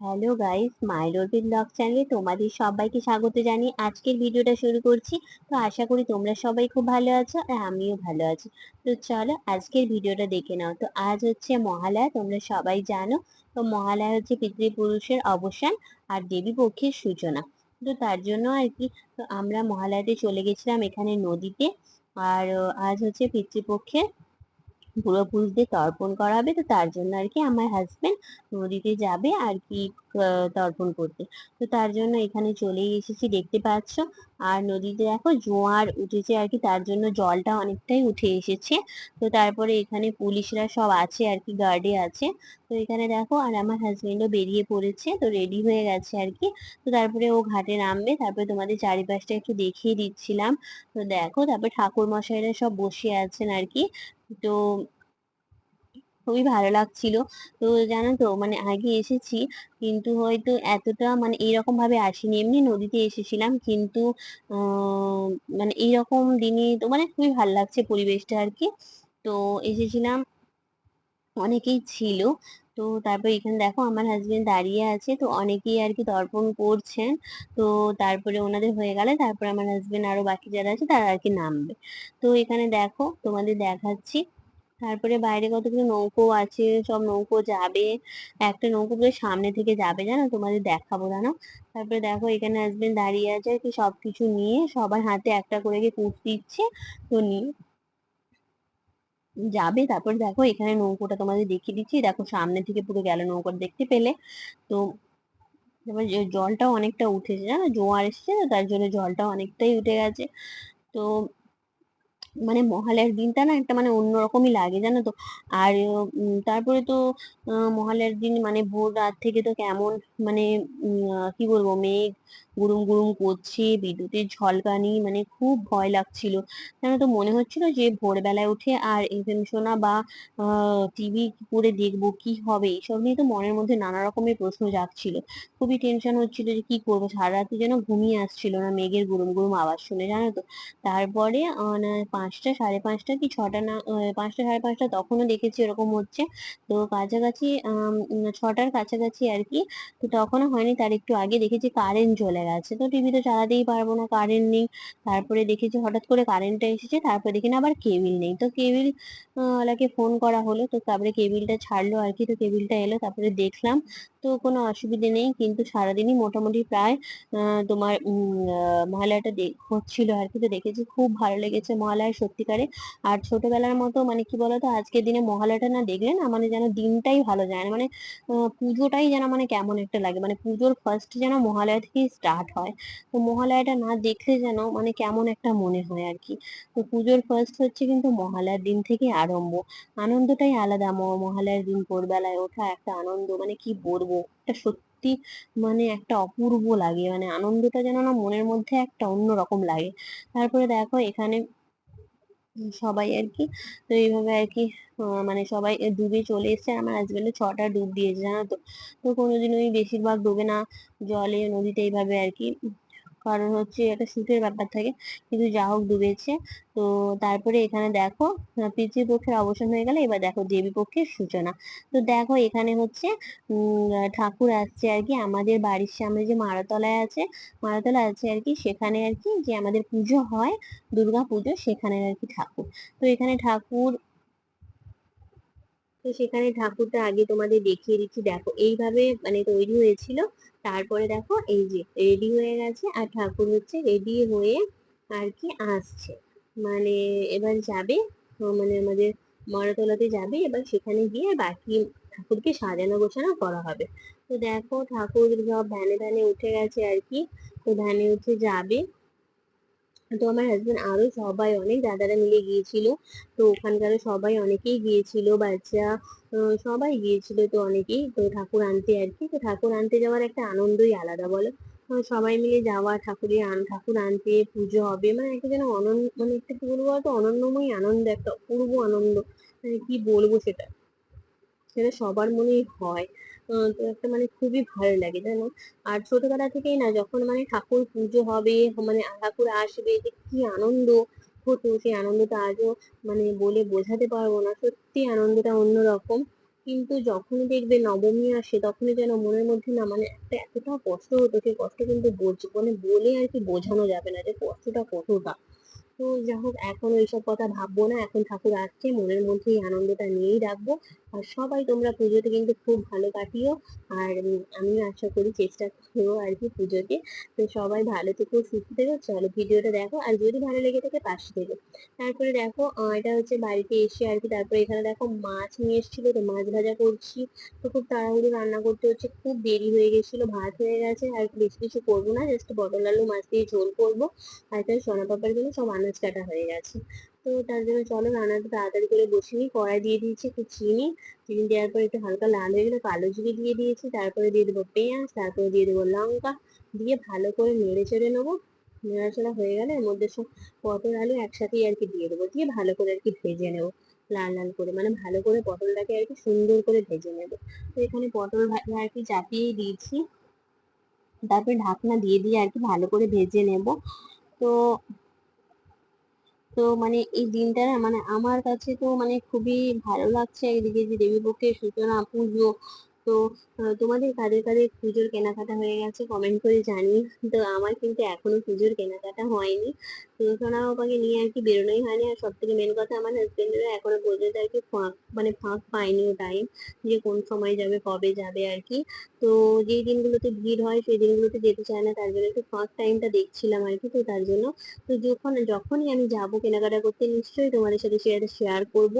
Hello guys মাইরোরবিন blog চ্যানেলে তোমাদের সবাইকে স্বাগত জানিয়ে আজকের ভিডিওটা শুরু করছি। তো আশা করি তোমরা সবাই খুব ভালো আছো আর আমিও ভালো আছি। তো চলো আজকের ভিডিওটা দেখে নাও। তো আজ হচ্ছে মহালয়া, তোমরা সবাই জানো। তো মহালয়া হচ্ছে পিতৃপুরুষের অবসান আর দেবী পক্ষের সূচনা। তো তার জন্য আর কি, তো আমরা মহালয়াতে চলে গেছিলাম এখানে নদীতে। আর আজ হচ্ছে পিতৃপক্ষের পূর্বপুরুষদের তর্পণ করাবে তো তার জন্য আর কি আমার হাজবেন্ড নদীতে যাবে আর কি তর্পণ করতে। তো তার জন্য এখানে চলেই এসেছি, দেখতে পাচ্ছ। আর নদীতে দেখো জোয়ার উঠেছে আর কি, তার জন্য জলটা অনেকটাই উঠে এসেছে। তো তারপরে এখানে পুলিশরা সব আছে আর কি গার্ডে আছে। তো এখানে দেখো, আর আমার হাজবেন্ডও বেরিয়ে পড়েছে, তো রেডি হয়ে গেছে আর কি। তো তারপরে ও ঘাটে নামবে, তারপরে তোমাদের চারিপাশটা একটু দেখিয়ে দিচ্ছিলাম। তো দেখো, তারপরে ঠাকুর মশাইরা সব বসে আছেন আর কি। তো খুবই ভালো লাগছিল। তো জানো তো মানে আগে এসেছি, কিন্তু হয়তো এতটা মানে এইরকম ভাবে আসিনি। এমনি নদীতে এসেছিলাম, কিন্তু মানে এইরকম দিনে তো মানে খুবই ভালো লাগছে পরিবেশটা আর কি তো এসেছিলাম, অনেকেই ছিল। তো তারপর এখানে দেখো, আমার হাজবেন্ড দাঁড়িয়ে আছে, তো অনেকেই আর কি তর্পণ করছেন। তো তারপরে ওনাদের হয়ে গেলে, তারপরে আমার হাজবেন্ড আরও বাকি যারা আছে, তারা আর কি নামবে। তো এখানে দেখো, তোমাদের দেখাচ্ছি। তারপরে বাইরে কতগুলো নৌকো আছে, সব নৌকো যাবে। একটা নৌকো পুরো সামনে থেকে যাবে, জানো? তোমাদের দেখাবো, জানো? তারপরে দেখো, এখানে হাজবেন্ড দাঁড়িয়ে আছে কি সবকিছু নিয়ে সবার হাতে একটা করে কি কুট দিচ্ছে, তো নিয়ে যাবে। তারপর দেখো, এখানে নৌকোটা তোমাদের দেখিয়ে দিচ্ছি। দেখো, সামনে থেকে পুরো গেল নৌকোটা দেখতে পেলে। তো এবার জলটাও অনেকটা উঠেছে, জানো? জোয়ার এসছে তার জন্য জলটা অনেকটাই উঠে গেছে। তো মানে মহালয়ার দিনটা না একটা মানে অন্যরকমই লাগে, জানো তো? আর তারপরে তো মহালয়ার দিন মানে ভোর রাত থেকে তো কেমন মানে কি বলব, মেঘ গুরুম গুরুম করছে, বিদ্যুতের ঝলকানি মানে খুব ভয় লাগছিল। কেন তো মনে হচ্ছিল যে ভোরবেলায় উঠে আর এফএম শোনা বা টিভি করে দেখব কি হবে এইসব নিয়ে তো মনের মধ্যে নানা রকমের প্রশ্ন জাগছিল। খুবই টেনশন হচ্ছিল যে কি করব সারা রাতে যেন ঘুমিয়ে আসছিল না, মেঘের গুরুম গুরুম আওয়াজ শুনে, জানো তো? তারপরে পাঁচটা, সাড়ে পাঁচটা কি ছটা না পাঁচটা, সাড়ে পাঁচটা তখনও দেখেছি এরকম হচ্ছে। তো কাছাকাছি ছটার কাছাকাছি আর কি, তো তখনও হয়নি, তার একটু আগে দেখেছি কারেন্ট চলে গেছে। তো টিভি তো চালাতেই পারব না কারেন্ট নেই। তারপরে দেখেছি হঠাৎ করে কারেন্টটা এসেছে, তারপরে দেখি না আবার কেবিল নেই। তো কেবিল ওলাকে ফোন করা হলো। তো তারপরে কেবিলটা ছাড়লো আর কি। তো কেবিলটা এলো, তারপরে দেখলাম তো কোনো অসুবিধে নেই। কিন্তু সারাদিনই মোটামুটি প্রায় তোমার মহালয়াটা হচ্ছিল আর কি তো দেখেছি খুব ভালো লেগেছে মহালয়া সত্যিকারে। আর ছোটবেলার মতো মানে কি বলতো, আজকের দিনে মহালয়াটা না দেখলে না মানে যেন দিনটাই ভালো যায় না। মানে পুজোটাই যেন মানে কেমন একটা লাগে। মানে পুজোর ফার্স্ট যেন মহালয়া থেকেই স্টার্ট হয়। তো মহালয়াটা না দেখলে যেন মানে কেমন একটা মনে হয় আর কি তো পুজোর ফার্স্ট হচ্ছে কিন্তু মহালয়ার দিন থেকে আরম্ভ। আনন্দটাই আলাদা। মহালয়ার দিন ভোরবেলায় ওঠা একটা আনন্দ। মানে কি বলব? একটা সত্যি মানে একটা অপূর্ব লাগে। মানে আনন্দটা যেন না মনের মধ্যে একটা অন্যরকম লাগে। তারপরে দেখো এখানে সবাই আর কি, তো এইভাবে আর কি মানে সবাই ডুবে চলে এসছে। আমার হাজবেন্ডের ছটা ডুব দিয়েছে, জানো তো? তো কোনোদিন ওই বেশিরভাগ ডুবে না। জলে, নদীতে এইভাবে আর কি কারণ হচ্ছে একটা সুখের ব্যাপার থাকে। কিন্তু যা হোক ডুবেছে। তো তারপরে এখানে দেখো পিতৃপক্ষের অবসান হয়ে গেলে এবার দেখো দেবী পক্ষের সূচনা। তো দেখো এখানে হচ্ছে ঠাকুর আসছে আর কি আমাদের বাড়ির সামনে যে মারাতলায় আছে মারাতলা আছে আর কি সেখানে আর কি যে আমাদের পুজো হয় দুর্গা পুজো সেখানে আর কি ঠাকুর। তো এখানে ঠাকুর তো সেখানে ঠাকুরটা আগে তোমাদের দেখিয়ে দিচ্ছি। দেখো, এইভাবে মানে তৈরি হয়েছিল। তারপরে দেখো, এই যে রেডি হয়ে গেছে আর ঠাকুর হচ্ছে রেডি হয়ে আর কি আসছে। মানে এবার যাবে মানে আমাদের মরাতলাতে যাবে, এবার সেখানে গিয়ে বাকি ঠাকুরকে সাজানো গোছানো করা হবে। তো দেখো, ঠাকুর সব ভ্যানে ভ্যানে উঠে গেছে আর কি। তো ভ্যানে উঠে যাবে। তো আমার হাজবেন্ড আরও সবাই অনেক দাদারা মিলে গিয়েছিল। তো ওখানকার সবাই অনেকেই গিয়েছিল, বাচ্চা সবাই গিয়েছিল তো অনেকেই। তো ঠাকুর আনতে আর কি। তো ঠাকুর আনতে যাওয়ার একটা আনন্দই আলাদা বলো। সবাই মিলে যাওয়া ঠাকুরের ঠাকুর আনতে, পুজো হবে। মানে একটা যেন অনন্য মানে একটা কি বলব বলতো? অনন্যময় আনন্দ, একটা অপূর্ব আনন্দ। মানে কি বলব সেটা? সেটা সবার মনেই হয়। একটা মানে খুবই ভালো লাগে, জানো? আর ছোটবেলা থেকেই না, যখন মানে ঠাকুর পুজো হবে মানে ঠাকুর আসবে, যে কি আনন্দ হতো, সেই আনন্দটা আজও মানে বলে বোঝাতে পারব না। সত্যি আনন্দটা অন্যরকম। কিন্তু যখনই দেখবে নবমী আসে, তখনই যেন মনের মধ্যে না মানে একটা এতটা কষ্ট হতো, সেই কষ্ট কিন্তু মানে বলে আর কি বোঝানো যাবে না যে কষ্টটা কতটা। তো যাই হোক এখন ওইসব কথা ভাববো না। এখন ঠাকুর আসছে, মনের মধ্যে আনন্দটা নিয়েই রাখব। আর সবাই তোমরা পুজোতে কিন্তু খুব ভালো কাটিও। আর আমিও আশা করি চেষ্টা করব আর কি পুজোতে। তো সবাই ভালো থেকো, সুস্থ থেকো। চলো ভিডিওটা দেখো। আর যদি ভালো লেগে থাকে, পাশে থেকো। তারপরে দেখো এটা হচ্ছে বাড়িতে এসে আর কি তারপরে এখানে দেখো মাছ নিয়ে এসেছিল। তো মাছ ভাজা করছি। তো খুব তাড়াহুড়ো রান্না করতে হচ্ছে। খুব দেরি হয়ে গেছিল, ভাত হয়ে গেছে। আর বেশি কিছু করব না। জাস্ট পটল আলু মাছ দিয়ে ঝোল করব। আর এখানে সোনা পাপার জন্য সব আনাজ কাটা হয়ে গেছে। তো তার জন্য চলো রান্নাটা তাড়াতাড়ি করে বসে নিই কড়াই দিয়ে দিয়েছি একটু চিনি। চিনি দেওয়ার পর একটু হালকা লাল হয়ে গেলে কালো জিরে দিয়ে দিয়েছি। তারপরে দিয়ে দেবো পেঁয়াজ, তারপরে দিয়ে দেবো লঙ্কা। দিয়ে ভালো করে নেড়ে চেড়ে নেব। নাড়াচাড়া হয়ে গেলে এর মধ্যে সব পটল, আলু একসাথেই আর কি দিয়ে দেবো। দিয়ে ভালো করে আর কি ভেজে নেব। লাল লাল করে। মানে ভালো করে পটলটাকে আর কি সুন্দর করে ভেজে নেব। তো এখানে পটল ভাজা আর কি চাপিয়ে দিয়েছি। তারপরে ঢাকনা দিয়ে দিয়ে আর কি ভালো করে ভেজে নেব। তো তো মানে এই দিনটা না মানে আমার কাছে তো মানে খুবই ভালো লাগছে। একদিকে যে দেবীপক্ষের সূচনা, পুজো তো তোমাদের কাদের কাদের পুজোর কেনাকাটা হয়ে গেছে কমেন্ট করে জানিও তো আমার কিন্তু এখনও পুজোর কেনাকাটা হয়নি। তো সোনা বাবাকে নিয়ে আর কি বেরোনোই হয়নি। আর সব থেকে মেন কথা আমার হাজবেন্ডেরও এখনও পর্যন্ত আর কি ফাঁক মানে ফাঁক পায়নি ও টাইম যে কোন সময় যাবে, কবে যাবে আর কি। তো যেই দিনগুলোতে ভিড় হয় সেই দিনগুলোতে যেতে চায় না, তার জন্য একটু ফাঁক টাইমটা দেখছিলাম আর কি। তো তার জন্য, তো যখন, যখনই আমি যাব কেনাকাটা করতে, নিশ্চয়ই তোমাদের সাথে সেটা শেয়ার করব।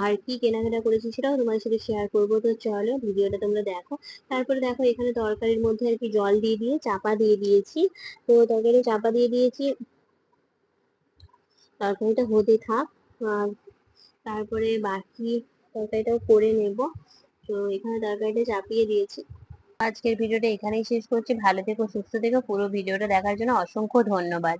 আর কি কেনাকাটা করেছি সেটাও তোমাদের সাথে শেয়ার করব। তো চলো ভিডিওটা তোমরা দেখো। তারপরে দেখো এখানে তরকারির মধ্যে আর কি জল দিয়ে দিয়ে চাপা দিয়ে দিয়েছি। তো তরকারি চাপা দিয়ে দিয়েছি। তরকারিটা হতে থাক। তারপরে বাকি তরকারিটাও করে নেব। তো এখানে তরকারিটা চাপিয়ে দিয়েছি। আজকের ভিডিওটা এখানেই শেষ করছি। ভালো থেকো, সুস্থ থেকো। পুরো ভিডিওটা দেখার জন্য অসংখ্য ধন্যবাদ।